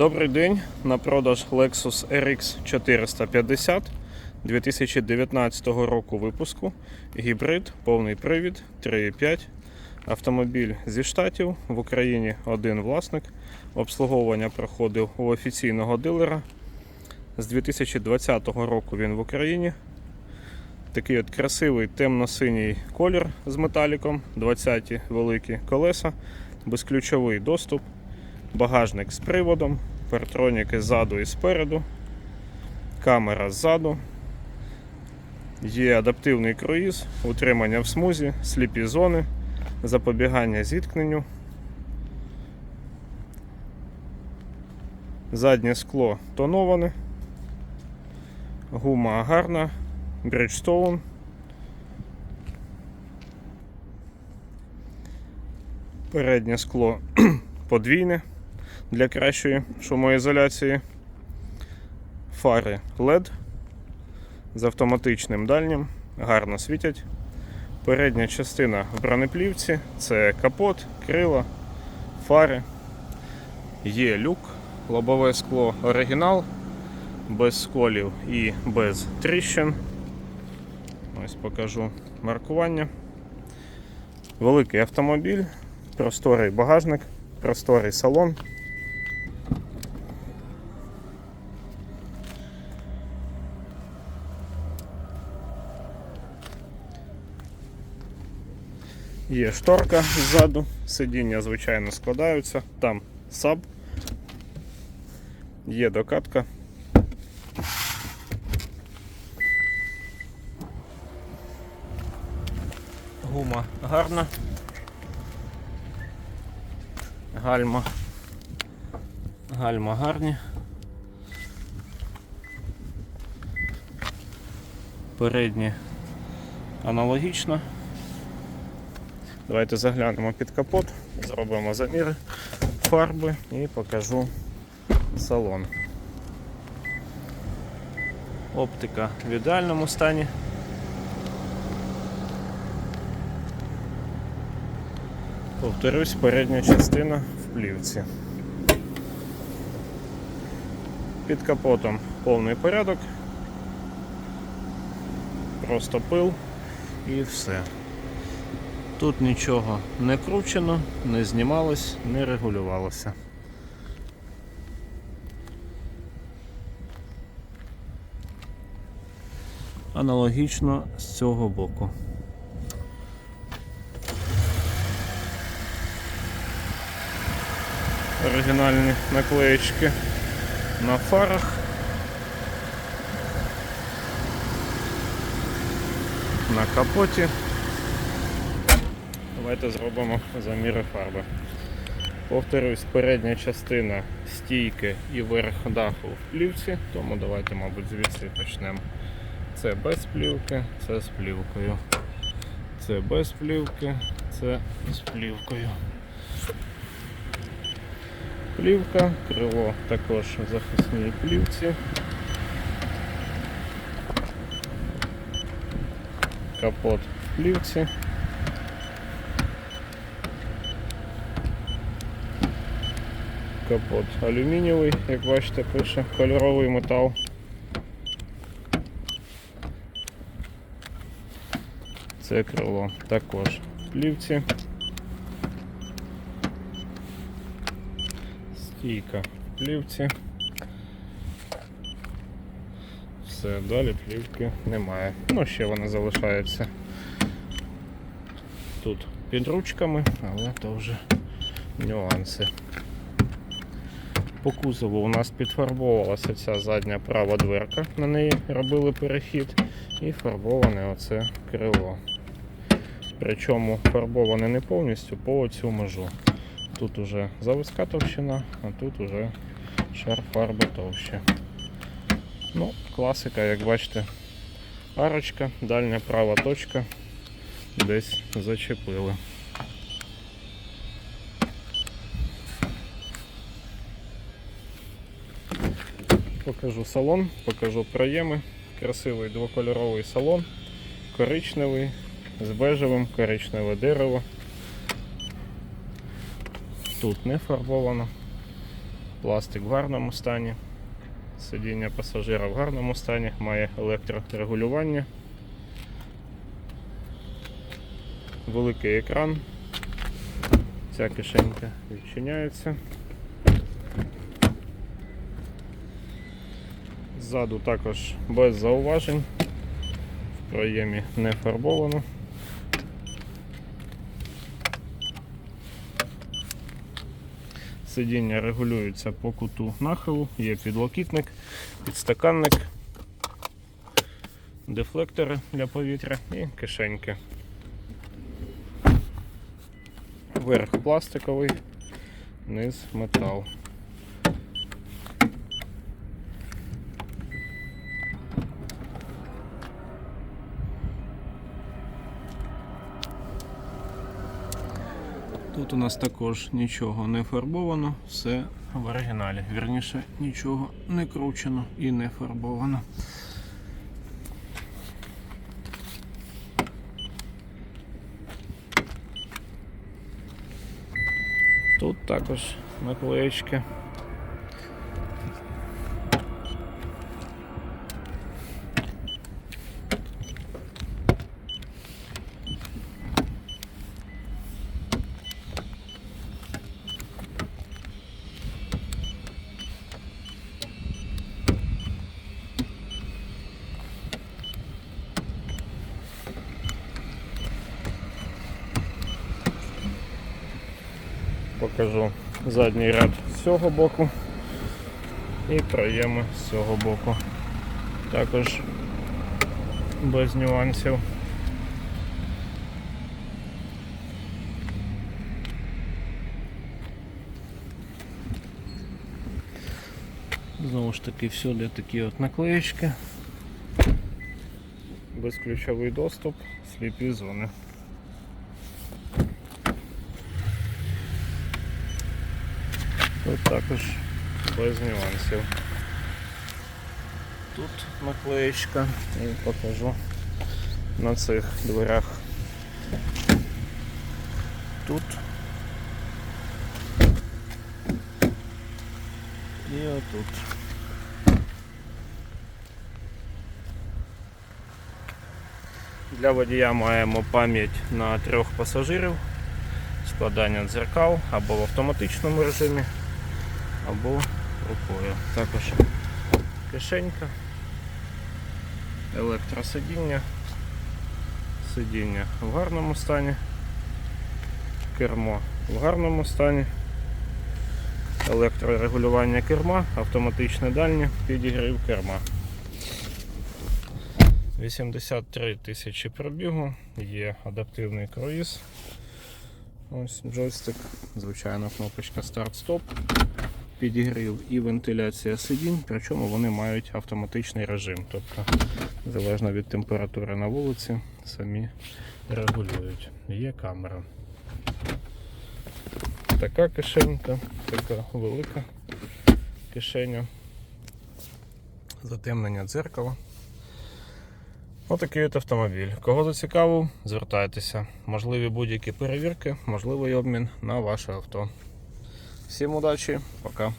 Добрий день. На продаж Lexus RX 450 2019 року випуску. Гібрид, повний привід, 3,5. Автомобіль зі штатів. В Україні один власник. Обслуговування проходив у офіційного дилера. З 2020 року він в Україні. Такий от красивий темно-синій колір з металіком, 20 великі колеса, безключовий доступ багажник з приводом, партроніки ззаду і спереду, камера ззаду, є адаптивний круїз, утримання в смузі, сліпі зони, запобігання зіткненню. Заднє скло тоноване, гума гарна, Bridgestone. Переднє скло подвійне для кращої шумоізоляції. Фари LED з автоматичним дальнім, гарно світять. Передня частина в бронеплівці це капот, крила, фари. Є люк, лобове скло оригінал, без сколів і без тріщин. Ось покажу маркування. Великий автомобіль, просторий багажник, просторий салон. Є шторка ззаду, сидіння, звичайно, складаються, там саб, є докатка. Гума гарна. Гальма. Гальма гарні. Передні аналогічно. Давайте заглянемо під капот, зробимо заміри фарби і покажу салон. Оптика в ідеальному стані. Повторюсь, передня частина в плівці. Під капотом повний порядок. Просто пил і все. Тут нічого не кручено, не знімалось, не регулювалося. Аналогічно з цього боку. Оригінальні наклеєчки на фарах. На капоті. Давайте зробимо заміри фарби. Повторюсь, передня частина стійки і верх даху в плівці, тому давайте, мабуть, звідси почнемо. Це без плівки, це з плівкою. Це без плівки, це з плівкою. Плівка, крило також в захисній плівці. Капот в плівці. Капот алюмінієвий, як бачите, пише, кольоровий метал. Це крило також плівці. Стійка плівці. Все, далі плівки немає. Ну, ще вони залишаються тут під ручками, але то вже нюанси. По кузову у нас підфарбовувалася ця задня права дверка, на неї робили перехід і фарбоване оце крило. Причому фарбоване не повністю по оцю межу. Тут уже заводська товщина, а тут уже шар фарби товще. Ну, класика, як бачите, арочка, дальня права точка десь зачепили. Покажу салон, покажу проєми. Красивий двокольоровий салон, коричневий, з бежевим, коричневе дерево. Тут не фарбовано. Пластик в гарному стані. Сидіння пасажира в гарному стані, має електрорегулювання. Великий екран. Ця кишенька відчиняється. Ззаду також без зауважень. В проємі не фарбовано. Сидіння регулюється по куту нахилу, є підлокітник, підстаканник, дефлектори для повітря і кишеньки. Верх пластиковий, низ метал. Тут у нас також нічого не фарбовано, все в оригіналі. Вірніше, нічого не кручено і не фарбовано. Тут також наклеєчки. Покажу задній ряд з цього боку і проєми з цього боку. Також без нюансів. Знову ж таки, всюди такі от наклеєчки. Безключовий доступ, сліпі зони. Тут також без нюансів. Тут наклеєчка і покажу на цих дверях. Тут. І отут. Для водія маємо пам'ять на трьох пасажирів, складання дзеркал або в автоматичному режимі, або рукою. Також кишенька, електросидіння, сидіння в гарному стані, кермо в гарному стані, електрорегулювання керма, автоматичне дальнє, підігрів керма. 83 тисячі пробігу, є адаптивний круїз. Ось джойстик, звичайна кнопочка старт-стоп, підігрів і вентиляція сидінь, причому вони мають автоматичний режим. Тобто, залежно від температури на вулиці, самі регулюють. Є камера. Така кишенька, така велика кишеня, затемнення дзеркала. Отакий от автомобіль. Кого зацікавив, звертайтеся. Можливі будь-які перевірки, можливий обмін на ваше авто. Всім удачі, пока.